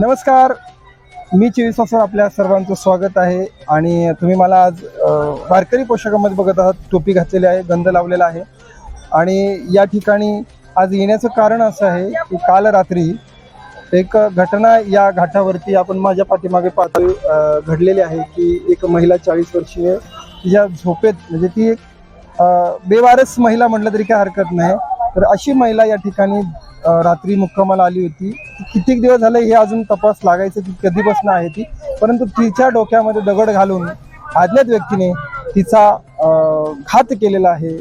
नमस्कार. मी चिविसासर आपल्या सर्वांचं स्वागत आहे आणि तुम्ही मला आज वारकरी पोशाखामध्ये बघत आहात. टोपी घातलेली आहे गंध लावलेला आहे. आणि या ठिकाणी आज येण्याचं कारण असं आहे की काल रात्री एक घटना या घाटावरती आपण माझ्या पाठीमागे पातळी घडलेली आहे की एक महिला चाळीस वर्षीय तिच्या झोपेत म्हणजे ती एक बेवारस महिला म्हटलं तरी काय हरकत नाही. तर अशी महिला या ठिकाणी रात्री मुक्कामाला आली होती. कित्येक दिवस झाले हे अजून तपास लागायचं की कधीपासून आहे ती. परंतु तिच्या डोक्यामध्ये दगड घालून आदल्याच व्यक्तीने तिचा घात केलेला आहे.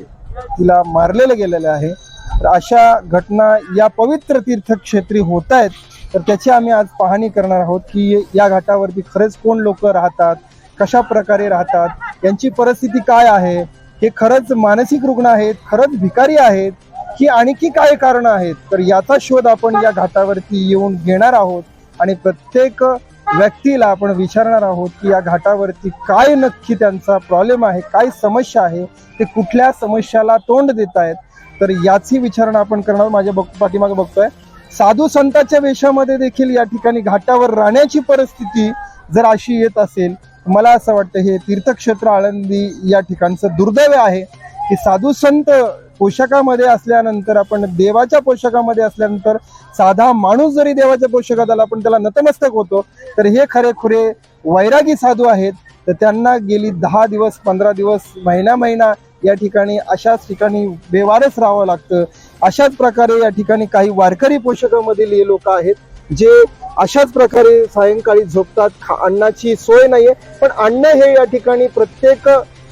तिला मारलेलं गेलेलं आहे. तर अशा घटना या पवित्र तीर्थक्षेत्री होत आहेत. तर त्याची आम्ही आज पाहणी करणार आहोत की या घाटावरती खरेच कोण लोक राहतात कशा प्रकारे राहतात यांची परिस्थिती काय आहे हे खरंच मानसिक रुग्ण आहेत खरंच भिकारी आहेत की आणखी काय कारण आहेत. तर याचा शोध आपण या घाटावरती येऊन घेणार आहोत आणि प्रत्येक व्यक्तीला आपण विचारणार आहोत की या घाटावरती काय नक्की त्यांचा प्रॉब्लेम आहे काय समस्या आहे ते कुठल्या समस्याला तोंड देत आहेत. तर याची विचारणा आपण करणार माझ्या बघ पाठीमागे बघतोय. साधू संतांच्या वेशामध्ये देखील या ठिकाणी घाटावर राहण्याची परिस्थिती जर अशी येत असेल मला असं वाटतं हे तीर्थक्षेत्र आळंदी या ठिकाणचं दुर्दैव आहे की साधू संत पोशाखामध्ये असल्यानंतर आपण देवाच्या पोशाखामध्ये असल्यानंतर साधा माणूस जरी देवाच्या पोशाखात आला आपण त्याला नतमस्तक होतो तर हे खरेखुरे वैरागी साधू आहेत. तर त्यांना गेली दहा दिवस पंधरा दिवस महिना महिना या ठिकाणी अशाच ठिकाणी बेवारच राहावं लागतं. अशाच प्रकारे या ठिकाणी काही वारकरी पोषकामधील हे लोक आहेत जे अशाच प्रकारे सायंकाळी झोपतात. खा- अन्नाची सोय नाहीये पण अन्न हे या ठिकाणी प्रत्येक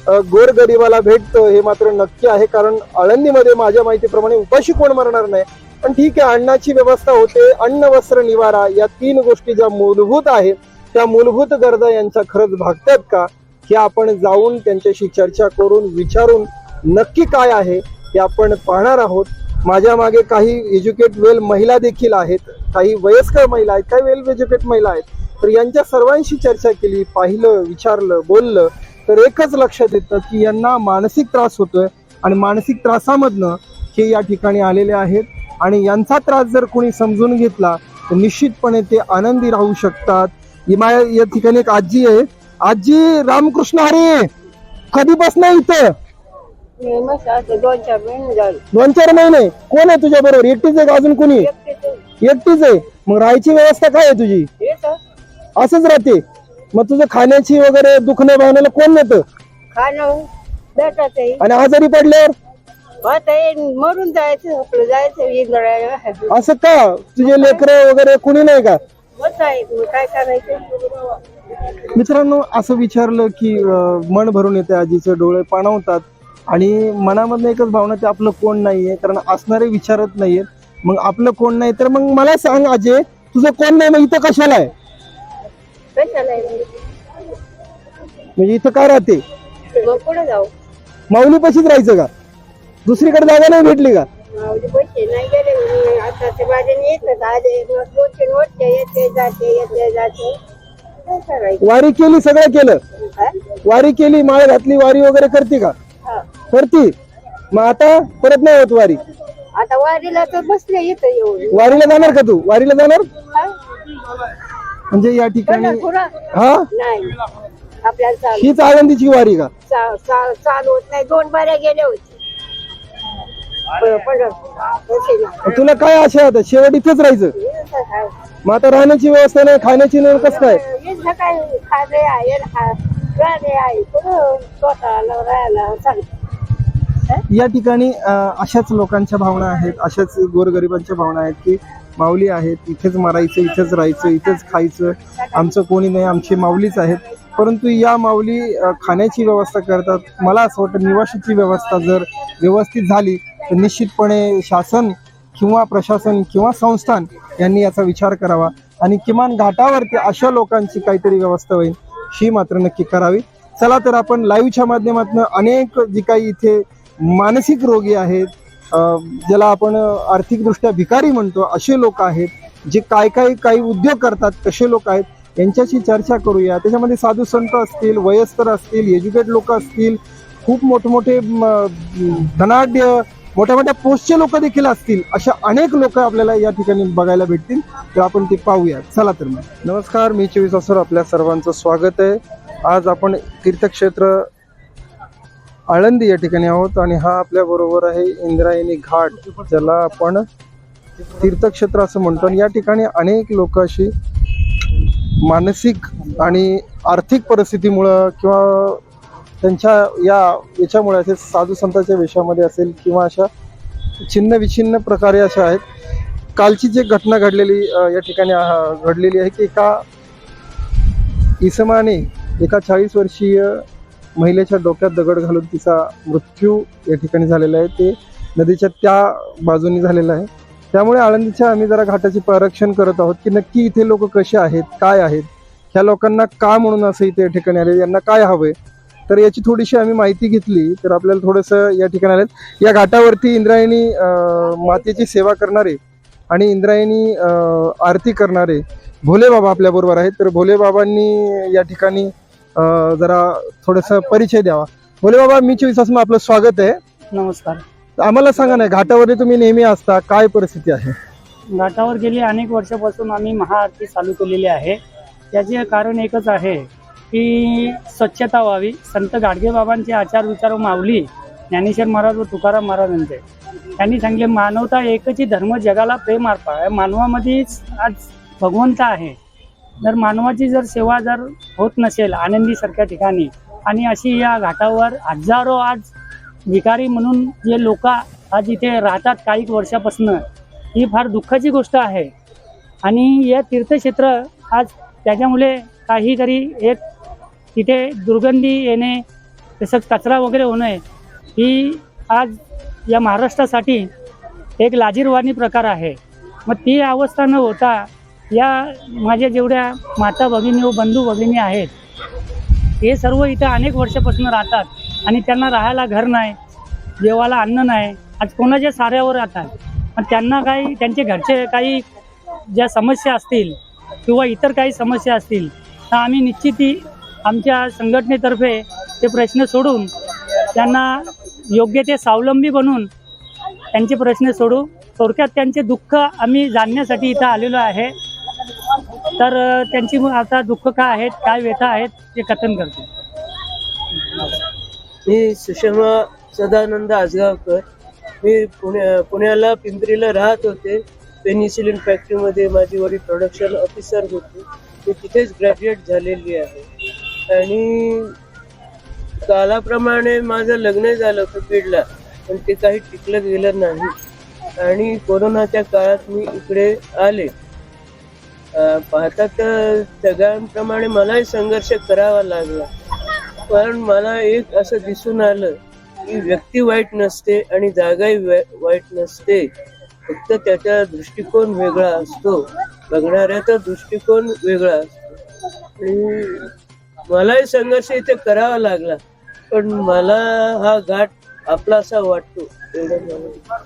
गोरगरिबाला भेटतं हे मात्र नक्की आहे कारण आळंदीमध्ये माझ्या माहितीप्रमाणे उपाशी कोण मरणार नाही. पण ठीक आहे अन्नाची व्यवस्था होते अन्न वस्त्र निवारा या तीन गोष्टी ज्या मूलभूत आहेत त्या मूलभूत गरजा यांच्या खरंच भागतात का? हे आपण जाऊन त्यांच्याशी चर्चा करून विचारून नक्की काय आहे हे आपण पाहणार आहोत. माझ्या मागे काही एज्युकेट वेल महिला देखील आहेत काही वयस्कर महिला आहेत काही वेल एज्युकेट महिला आहेत. तर यांच्या सर्वांशी चर्चा केली पाहिलं विचारलं बोललं. तर एकच लक्षात येतं की यांना मानसिक त्रास होतोय आणि मानसिक त्रासामधनं हे या ठिकाणी आलेले आहेत. आणि यांचा त्रास जर कोणी समजून घेतला तर निश्चितपणे ते आनंदी राहू शकतात. माझ्या या ठिकाणी एक आजी आहे. आजी रामकृष्ण हरे! कधीपासून इथं? दोन चार महिने कोण आहे तुझ्या बरोबर? एकटीच आहे का अजून कोणी? एकटीच आहे. मग राहायची व्यवस्था काय आहे तुझी? असंच राहते. मग तुझं खाण्याची वगैरे दुखणं भावनेला कोण नेतं? खाणं आहे. आणि आजारी पडल्यावर? हे मरून जायचं आपलं जायचं इंद्रायला असं का? तुझे लेकरं वगैरे कुणी नाही का? मस्त आहे मग काय करायचं? मित्रांनो असं विचारलं की अं, मन भरून येते आजीचे डोळे पाणवतात. आणि मनामधनं एकच भावना ते आपलं कोण नाहीये कारण असणारे विचारत नाहीयेत. मग आपलं कोण नाही तर मग मला सांग अजय तुझं कोण नाही मग इथं कशाला आहे? कशाला आहे? म्हणजे इथं काय राहते मग पुढे जाऊ माऊली पशीच राहायचं का दुसरीकडे जागा नाही भेटली का माऊली पैसे नाही गेले म्हणून आता ते माझ्याने येतात आले मग दोन तीन वर्ष येते जाते येते जाते काय करायचं वारी केली सगळं केलं हा? वारी केली माळ घातली वारी वगैरे करते का हा. करते मग आता परत नाही होत वारी आता वारीला तर बसले येतं येऊन वारीला जाणार का तू वारीला जाणार हा? म्हणजे या ठिकाणी हा? नाही. आपल्याला हीच आनंदीची वारी का? नाही. दोन बाऱ्या गेल्या तुला काय आशा आता? शेवट इथेच राहायचं? मग आता राहण्याची व्यवस्था नाही खाण्याची नाही कसं काय? या ठिकाणी अशाच लोकांच्या भावना आहेत अशाच गोरगरिबांच्या भावना आहेत की माऊली आहेत इथेच मरायचं इथेच राहायचं इथेच खायचं. आमचं कोणी नाही आमची माऊलीच आहेत. परंतु या माऊली खाण्याची व्यवस्था करतात. मला असं वाटतं निवासाची व्यवस्था जर व्यवस्थित झाली तर निश्चितपणे शासन किंवा प्रशासन किंवा संस्थान यांनी याचा विचार करावा. आणि किमान घाटावरती अशा लोकांची काहीतरी व्यवस्था होईल ही मात्र नक्की करावी. चला तर आपण लाईव्हच्या माध्यमातून अनेक जी काही इथे मानसिक रोगी आहेत ज्याला आपण आर्थिकदृष्ट्या भिकारी म्हणतो असे लोक आहेत जे काय काय काही उद्योग करतात कसे लोक आहेत यांच्याशी चर्चा करूया. त्याच्यामध्ये साधू संत असतील वयस्कर असतील एज्युकेट लोक असतील खूप मोठमोठे म, धनाढ्य मोठ्या मोठ्या पोस्टचे लोक देखील असतील अशा अनेक लोक आपल्याला या ठिकाणी बघायला भेटतील. तर आपण ते पाहूया. चला तर मग. नमस्कार मी चोवीस असर आपल्या सर्वांचं स्वागत आहे. आज आपण तीर्थक्षेत्र आळंदी या ठिकाणी आहोत आणि हा आपल्या बरोबर आहे इंद्रायणी घाट ज्याला आपण तीर्थक्षेत्र असं म्हणतो. आणि या ठिकाणी अनेक लोक अशी मानसिक आणि आर्थिक परिस्थितीमुळं किंवा त्यांच्या या याच्यामुळे असे साधू संतांच्या वेशामध्ये असेल किंवा अशा छिन्न विछिन्न प्रकारे अशा आहेत. कालची जी घटना घडलेली या ठिकाणी घडलेली आहे की एका इसमाने एका चाळीस वर्षीय महिलेच्या डोक्यात दगड घालून तिचा मृत्यू या ठिकाणी झालेला आहे. ते नदीच्या त्या बाजूनी झालेला आहे. त्यामुळे आळंदीच्या आम्ही जरा घाटाचे परीक्षण करत आहोत की नक्की इथे लोक कसे आहेत काय आहेत ह्या लोकांना का म्हणून असं इथे या ठिकाणी आले यांना काय हवंय? तर याची थोडीशी आम्ही माहिती घेतली तर आपल्याला थोडंसं या ठिकाणी आलेत. या घाटावरती इंद्रायणी मातेची सेवा करणारे आणि इंद्रायणी आरती करणारे भोले बाबा आपल्या बरोबर आहेत. तर भोले बाबांनी या ठिकाणी जरा थोडंसं परिचय द्यावा. भोले बाबा मी चोवीस तास आपलं स्वागत आहे. नमस्कार. आम्हाला सांगा ना घाटावरती तुम्ही नेहमी असता काय परिस्थिती आहे? घाटावर गेली अनेक वर्षापासून आम्ही महाआरती चालू केलेली आहे. त्याचे कारण एकच आहे की स्वच्छता व्हावी. संत गाडगे बाबांचे आचार विचार व माऊली ज्ञानेश्वर महाराज व तुकाराम महाराजांचे. त्यांनी सांगितले मानवता एकच ही धर्म जगाला प्रेम अर्पा मानवामध्येच आज भगवंत आहे. जर मानवाची जर सेवा जर होत नसेल आनंदीसारख्या ठिकाणी आणि अशी या घाटावर हजारो आज भिकारी म्हणून जे लोक आज इथे राहतात काही वर्षापासून ही फार दुःखाची गोष्ट आहे. आणि या तीर्थक्षेत्र आज त्याच्यामुळे काहीतरी एक तिथे दुर्गंधी येणे तसंच कचरा वगैरे होणे ही आज या महाराष्ट्रासाठी एक लाजीरवाणी प्रकार आहे. मग ती अवस्था न होता या माझ्या जेवढ्या माता भगिनी व बंधू भगिनी आहेत हे सर्व इथं अनेक वर्षापासून राहतात आणि त्यांना राहायला घर नाही जेवायला अन्न नाही आज कोणाच्या साऱ्यावर राहतात. पण त्यांना काही त्यांचे घरचे काही ज्या समस्या असतील किंवा इतर काही समस्या असतील तर आम्ही निश्चिती आमच्या संघटनेतर्फे ते प्रश्न सोडून त्यांना योग्य ते स्वावलंबी बनून त्यांचे प्रश्न सोडू. थोडक्यात त्यांचे दुःख आम्ही जाणण्यासाठी इथं आलेलो आहे. तर त्यांची आता दुःख काय आहेत काय व्यथा आहेत ते कथन करते. मी सुषमा सदानंद आजगावकर. मी पुण्या पुण्याला पिंपरीला राहत होते. पेनिसिलिन फॅक्टरीमध्ये माझी वडील प्रोडक्शन ऑफिसर होते. मी तिथेच ग्रॅज्युएट झालेली आहे. आणि कालाप्रमाणे माझं लग्न झालं होतं बीडला पण ते काही टिकलं गेलं नाही. आणि कोरोनाच्या काळात मी इकडे आले. पाहता तर सगळ्यांप्रमाणे मलाही संघर्ष करावा लागला. पण मला एक असं दिसून आलं की व्यक्ती वाईट नसते आणि जागाही वाईट नसते. फक्त त्याचा दृष्टिकोन वेगळा असतो. बघणाऱ्याचा दृष्टिकोन वेगळा असतो. आणि मलाही संघर्ष इथे करावा लागला. पण मला हा घाट आपलासा वाटतो एवढं मला.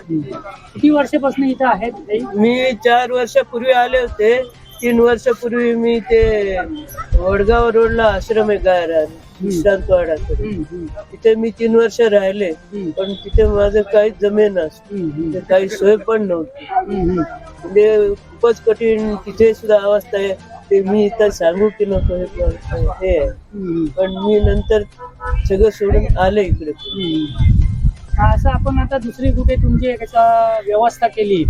किती वर्षापासून इथं आहेत ते? मी चार वर्षापूर्वी आले होते. तीन वर्षापूर्वी मी ते वडगाव रोडला आश्रम आहे गायरा विश्रांतवाडाकडे हम्म, हम्म, तिथे मी तीन वर्ष राहिले हम्म, पण तिथे माझं काहीच जमेन हम्म, हम्म, तिथे काही सोय पण नव्हती. हम्म, हम्म. म्हणजे खूपच कठीण तिथे सुद्धा अवस्था आहे. ते मी इथं सांगू की नको हे पण हे. आहे. हम्म, पण मी नंतर सगळं सोडून आले इकडे. हम्म. असं आपण आता दुसरी कुठे तुमची व्यवस्था केली.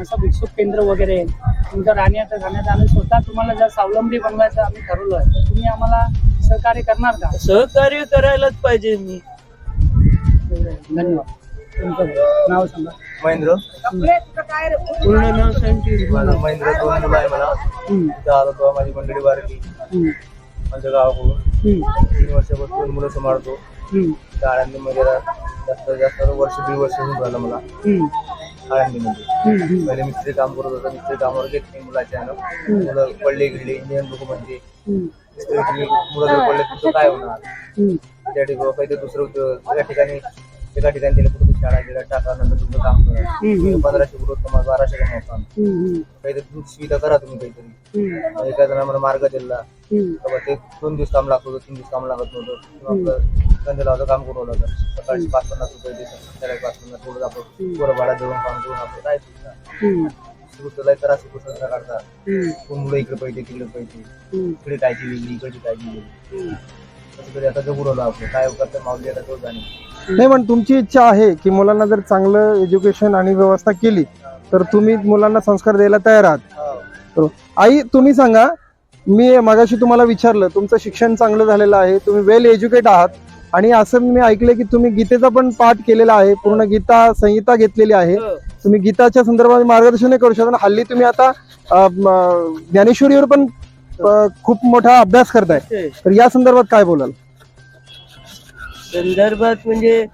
असं भिक्षुक केंद्र वगैरे तुमचं राहण्याचं खाण्याचं आम्ही स्वतः तुम्हाला जर स्वावलंबी बनवायचं आम्ही ठरवलं आहे तर तुम्ही आम्हाला सहकार्य करणार का? सहकार्य करायलाच पाहिजे मी. धन्यवाद. तुमचं नाव सांगा. महेंद्र. पूर्ण नाव सांगते माझं महेंद्र दोन मुलं आहे मला हम्म, इथं आलो तेव्हा माझी मंडळी बारकी. हम्म, माझ्या गावाकडून. हम्म, तीन वर्षापासून दोन मुलं सांभाळतो. हम्म, आळंदीमध्ये रा- जास्त जास्त वर्ष दीड वर्ष होऊन झालं मला. आळंदीमध्ये पहिले मिस्त्री काम करत होतो. मिस्त्री कामावर घेत नाही मुलाच्या यानं. मुलं पडले गेले इंजिनियर लोक म्हणजे. तुम्ही मुलं जर पडले तुमचं काय होणार. त्या ठिकाणी दुसरं एका ठिकाणी एका ठिकाणी तिला कुठे शाळा गिळा टाका नंतर तुमचं काम करा. हम्म. पंधराशे ग्रोथ तुम्हाला बाराशे कमवता हम्म, काहीतरी सुविधा करा तुम्ही काहीतरी. हम्म, एका जणांना मार्ग दिला हम्म. बाबा ते दोन दिवस काम लागत होतं तीन दिवस काम लागत नव्हतं. किंवा आपलं लावलं काम करून होतं सकाळी पाच पन्नास रुपये देतात संध्याकाळी पाच पन्नास थोडं आपण पोरं भाडा देऊन काम करून आपलं काय हम्म, तर असं कुठं काढता. हम्म, कोण मुलं इकडे पाहिजे तिकडे पाहिजे हम्म, इकडे कायची वेगळी इकडची कायची वेगळी हम्म. आता आपण. काय करतं तो जाणे. नाही पण तुमची इच्छा आहे की मुलांना जर चांगलं एज्युकेशन आणि व्यवस्था केली तर तुम्ही मुलांना संस्कार द्यायला तयार आहात. बरोबर. आई तुम्ही सांगा मी मगाशी तुम्हाला विचारलं तुमचं शिक्षण चांगलं झालेलं आहे तुम्ही वेल एज्युकेट आहात आणि असं मी ऐकलं की तुम्ही गीतेचा पण पाठ केलेला आहे पूर्ण गीता संहिता घेतलेली आहे. हो. तुम्ही गीताच्या संदर्भात मार्गदर्शन करू शकता आणि हल्ली तुम्ही आता अ, म, ज्ञानेश्वरीवर पण खूप मोठा अभ्यास करताय. तर या संदर्भात काय बोलाल? संदर्भात म्हणजे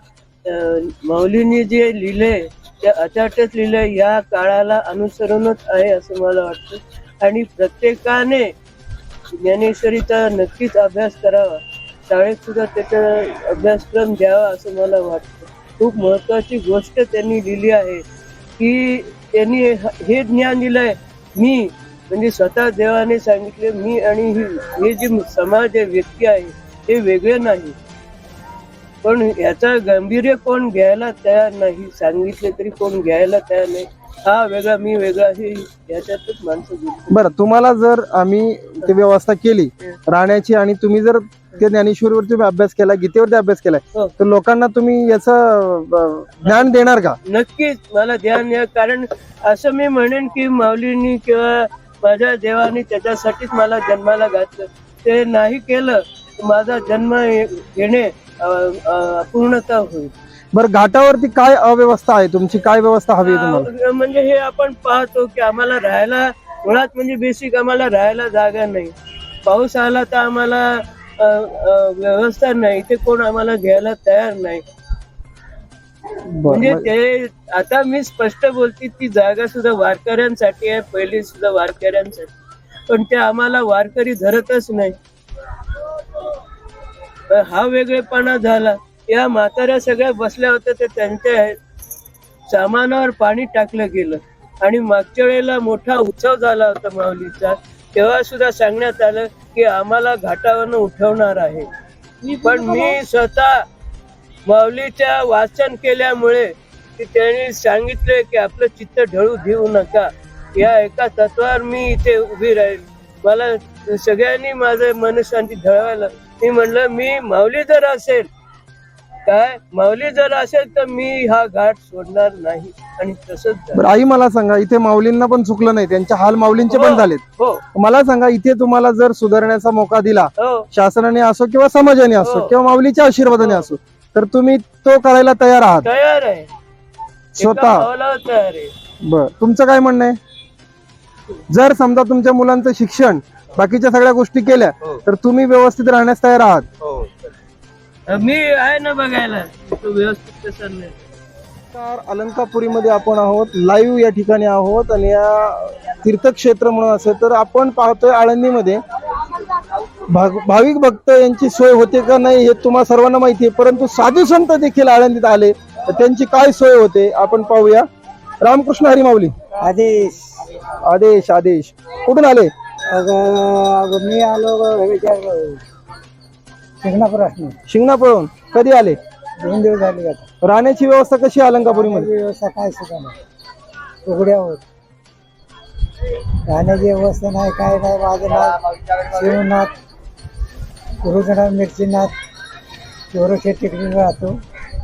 माऊलींनी जे लिहिलंय ते अचाटच लिहिलंय या काळाला अनुसरूनच आहे असं मला वाटतं. आणि प्रत्येकाने ज्ञानेश्वरीचा नक्कीच अभ्यास करावा. शाळेत सुद्धा त्याचा अभ्यासक्रम द्यावा असं मला वाटतं. खूप महत्वाची गोष्ट त्यांनी लिहिली आहे की त्यांनी हे ज्ञान दिलंय मी म्हणजे स्वतः देवाने सांगितले मी आणि ही हे जे समाज आहे व्यक्ती आहे हे वेगळे नाही पण याचा गांभीर्य कोण घ्यायला तयार नाही सांगितले तरी कोण घ्यायला तयार नाही हा वेगळा मी वेगळा हे याच्यातच माणसं. बरं तुम्हाला जर आम्ही ते व्यवस्था केली राहण्याची आणि तुम्ही जर त्या ज्ञानेश्वरीवर तुम्ही अभ्यास केला गीतेवरती अभ्यास केलाय हो. तर लोकांना तुम्ही याचं ज्ञान देणार का नक्कीच मला ध्यान द्या कारण असं मी म्हणेन की माऊलींनी किंवा माझ्या देवानी त्याच्यासाठीच मला जन्माला घातलं. ते नाही केलं माझा जन्म येणे अपूर्णता होईल. बरं घाटावरती काय अव्यवस्था आहे? तुमची काय व्यवस्था हवी आहे तुम्हाला? अं, म्हणजे हे आपण पाहतो की आम्हाला राहायला मुळात म्हणजे बेसिक आम्हाला राहायला जागा नाही. पाऊस आला तर आम्हाला अं, अं, व्यवस्था नाही. ते कोण आम्हाला घ्यायला तयार नाही. म्हणजे ते आता मी स्पष्ट बोलते ती जागा सुद्धा वारकऱ्यांसाठी आहे पहिली सुद्धा वारकऱ्यांसाठी. पण ते आम्हाला वारकरी धरतच नाही. तर हा वेगळेपणा झाला. या म्हाताऱ्या सगळ्या बसल्या होत्या ते त्यांच्या सामानावर पाणी टाकलं गेलं. आणि मागच्या वेळेला मोठा उत्सव झाला होता माऊलीचा. तेव्हा सुद्धा सांगण्यात आलं की आम्हाला घाटावरनं उठवणार आहे. पण मी स्वतः माऊलीच्या वाचन केल्यामुळे की त्यांनी सांगितले की आपलं चित्त ढळू देऊ नका या एका तत्वावर मी इथे उभी राहील मला सगळ्यांनी माझं मनशांती ढळवायला मी म्हणलं मी माऊली जर असेल काय माऊली जर असेल तर मी हा घाट सोडणार नाही आणि तसंच आई मला सांगा इथे माऊलींना पण चुकलं नाही त्यांच्या हाल माऊलींचे पण हो. झालेत हो मला सांगा इथे तुम्हाला जर सुधारण्याचा मौका दिला हो शासनाने असो किंवा समाजाने असो हो. किंवा माऊलीच्या आशीर्वादाने. असो तर तुम्ही तो करायला तयार आहात. तयार आहे. स्वतः. तयार आहे. बर. तुमचं काय म्हणणं आहे? जर समजा तुमच्या मुलांचं शिक्षण बाकीच्या सगळ्या गोष्टी केल्या हो. तर तुम्ही व्यवस्थित राहण्यास तयार आहात. हो. मी आहे ना बघायला. तो व्यवस्थित कसा नाही. नमस्कार. अलंकापुरीमध्ये आपण आहोत. लाईव्ह या ठिकाणी आहोत आणि या तीर्थक्षेत्र म्हणून असेल तर आपण पाहतोय आळंदीमध्ये. भाग- भाविक भक्त यांची सोय होते का नाही हे तुम्हा सर्वांना माहिती आहे परंतु साधू संत देखील आळंदीत आले. तर त्यांची काय सोय होते? आपण पाहूया. रामकृष्ण हरी माऊली आदेश. आदेश आदेश. कुठून आले? अगं मी आलो शिंगणापूर शिंगणापळून कधी आले? दोन दिवस झाले का राहण्याची व्यवस्था कशी आहे अलंकापुरीमध्ये? व्यवस्था काय सुद्धा नाही. उघड्यावर. राहण्याची व्यवस्था नाही काय नाही वाजनाथ शिवनाथ गुरुजनाथ मिरचीनाथ चोरशे टिकडी राहतो.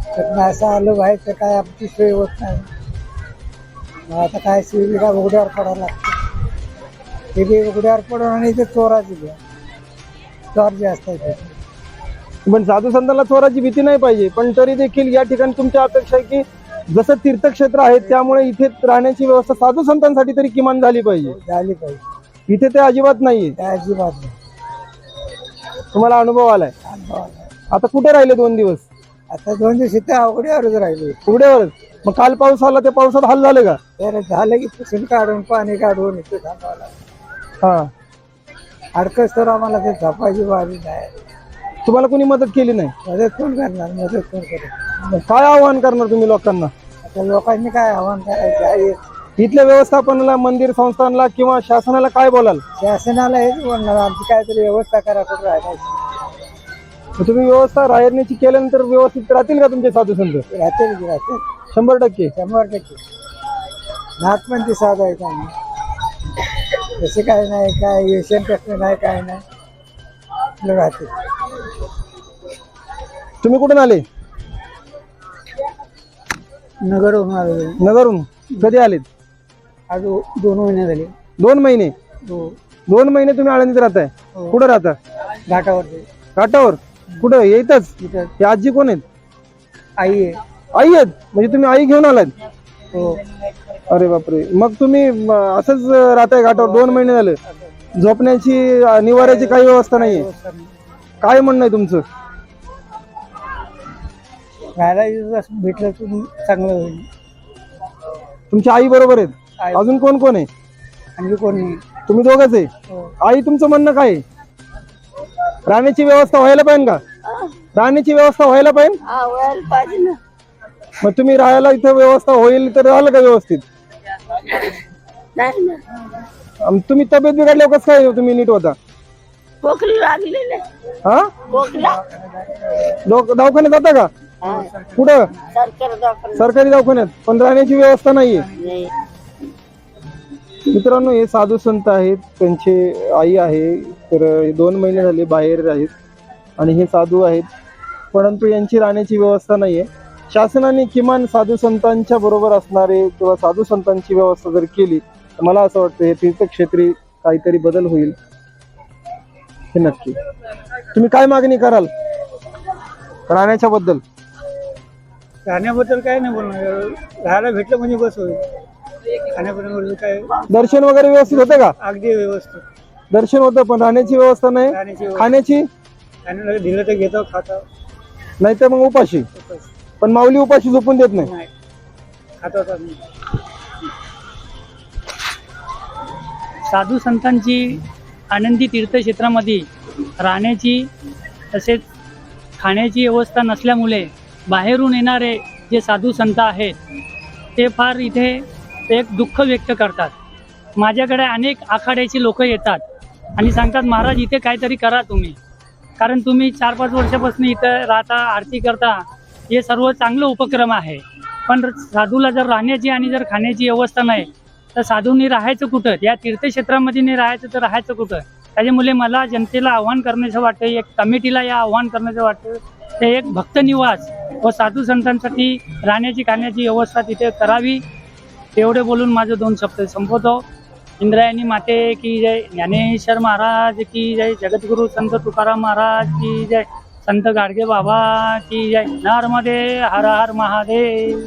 तर असं आलो बाहेर तर काय आमची सोय होत नाही. मग आता काय सुविधा उघड्यावर पडायला लागते. ते बी उघड्यावर पडून आणि ते चोराची घ्या चोर जे असतात. पण साधू संतांना चोराची भीती नाही पाहिजे पण तरी देखील या ठिकाणी तुमच्या अपेक्षा आहे की जसं तीर्थक्षेत्र आहे त्यामुळे इथे राहण्याची व्यवस्था साधू संतांसाठी तरी किमान झाली पाहिजे. झाली पाहिजे. इथे ते अजिबात नाहीये. अजिबात नाही. तुम्हाला अनुभव आलाय. आता कुठे राहिले दोन दिवस? आता दोन दिवस इथे अवघड्यावरच राहिले. उघड्यावरच मग काल पाऊस आला त्या पावसात हाल झाले का? झालं की पुसून काढून पाणी काढून इथे थांबावं लागलं हा. अडकस तर आम्हाला ते झपायची बाजू नाही. तुम्हाला कोणी मदत केली नाही? मदत कोण करणार? मदत कोण करणार काय आव्हान करणार तुम्ही लोकांना? आता लोकांनी काय आव्हान करायचं आहे? इथल्या व्यवस्थापनाला मंदिर संस्थानला किंवा शासनाला काय बोलाल? शासनाला हेच बोलणार आमची काहीतरी व्यवस्था करा कुठं राहण्याची मग तुम्ही व्यवस्था राहण्याची केल्यानंतर व्यवस्थित राहतील का तुमचे साधू संत? राहतील की राहतील? शंभर टक्के. शंभर टक्के. नात पण ती साधा आहेत आम्ही तसे काय नाही काय व्यसन कसलं नाही काय नाही. राहते. तुम्ही कुठून आले? नगर होऊन आलो नगरहून? कधी आलेत? आज दोन महिने झाले. दोन महिने? हो. दोन महिने तुम्ही आळंदीत राहताय? हो. कुठं राहता? घाटावरती घाटावर? कुठं? येतच? तिथं हे आजी कोण आहेत? आई आहे. आई आहेत? म्हणजे तुम्ही आई घेऊन आलात? हो. अरे बापरे. मग तुम्ही म, असंच राहताय घाटावर? दोन महिने झाले. झोपण्याची निवाऱ्याची काही व्यवस्था नाहीये. काय म्हणणं आहे तुमचं? राहायला भेटलं तर चांगलं होईल. तुमची आई बरोबर आहेत? आई. अजून कोण कोण आहे? आणखी कोण नाही. तुम्ही दोघच आहे? हो. आई तुमचं म्हणणं काय आहे? राहण्याची व्यवस्था व्हायला पाहिजे का? राहण्याची व्यवस्था व्हायला पाहिजे? मग तुम्ही राहायला इथं व्यवस्था होईल तर राहिलं का व्यवस्थित? अम, तुम्ही तब्येत बिघडल्यावर कसं काय तुम्ही नीट होता. खोकली लागलेले हा? खोकला दव- दवाखान्यात जाता का? कुठं? सरकार दवाखाना सरकारी दवाखान्यात. पण राहण्याची व्यवस्था नाहीये. नाही. मित्रांनो हे साधू संत आहेत. त्यांचे आई आहे. तर हे दोन महिने झाले बाहेर आहेत. आणि हे साधू आहेत. परंतु यांची राहण्याची व्यवस्था नाहीये. शासनाने किमान साधू संतांच्या बरोबर असणारे किंवा साधू संतांची व्यवस्था जर केली मला असं वाटतं हे तीर्थक्षेत्री काहीतरी बदल होईल. हे नक्की. तुम्ही काय मागणी कराल? राहण्याच्या बद्दल राहण्याबद्दल काय नाही बोलणार. राहायला भेटलं म्हणजे बस होईल. खाण्यापिण्याबद्दल काय? दर्शन वगैरे व्यवस्थित होते का? अगदी व्यवस्थित. दर्शन होतं पण राहण्याची व्यवस्था नाही. राहण्याची खाण्याची? आणि दिलं तर घेतो खातो. नाही तर मग उपाशी. पण माऊली उपाशी झोपून देत नाही. नाही. खातो तर नाही साधू संतांची आनंदी तीर्थक्षेत्रामध्ये राहण्याची तसेच खाण्याची व्यवस्था नसल्यामुळे बाहेरून येणारे जे साधू संत आहेत ते फार इथे एक दुःख व्यक्त करतात. माझ्याकडे अनेक आखाड्याची लोक येतात आणि सांगतात महाराज इथे काहीतरी करा तुम्ही. कारण तुम्ही चार पाच वर्षापासून इथं राहता आरती करता. हे सर्व चांगलं उपक्रम आहे. पण साधूला जर राहण्याची आणि जर खाण्याची व्यवस्था नाही तर साधूंनी राहायचं कुठं? या तीर्थक्षेत्रामध्ये नाही राहायचं तर राहायचं कुठं? त्याच्यामुळे मला जनतेला आव्हान करण्याचं वाटतं एक कमिटीला या आव्हान करण्याचं वाटतं. ते एक भक्त निवास व साधू संतांसाठी राहण्याची खाण्याची व्यवस्था तिथे करावी. तेवढे बोलून माझं दोन शब्द संपवतो. इंद्रायणी माते की जय. ज्ञानेश्वर महाराज की जय. जगद्गुरु संत तुकाराम महाराज की जय. संत गाडगे बाबा की जय. नर्मदे हर हर महादेव.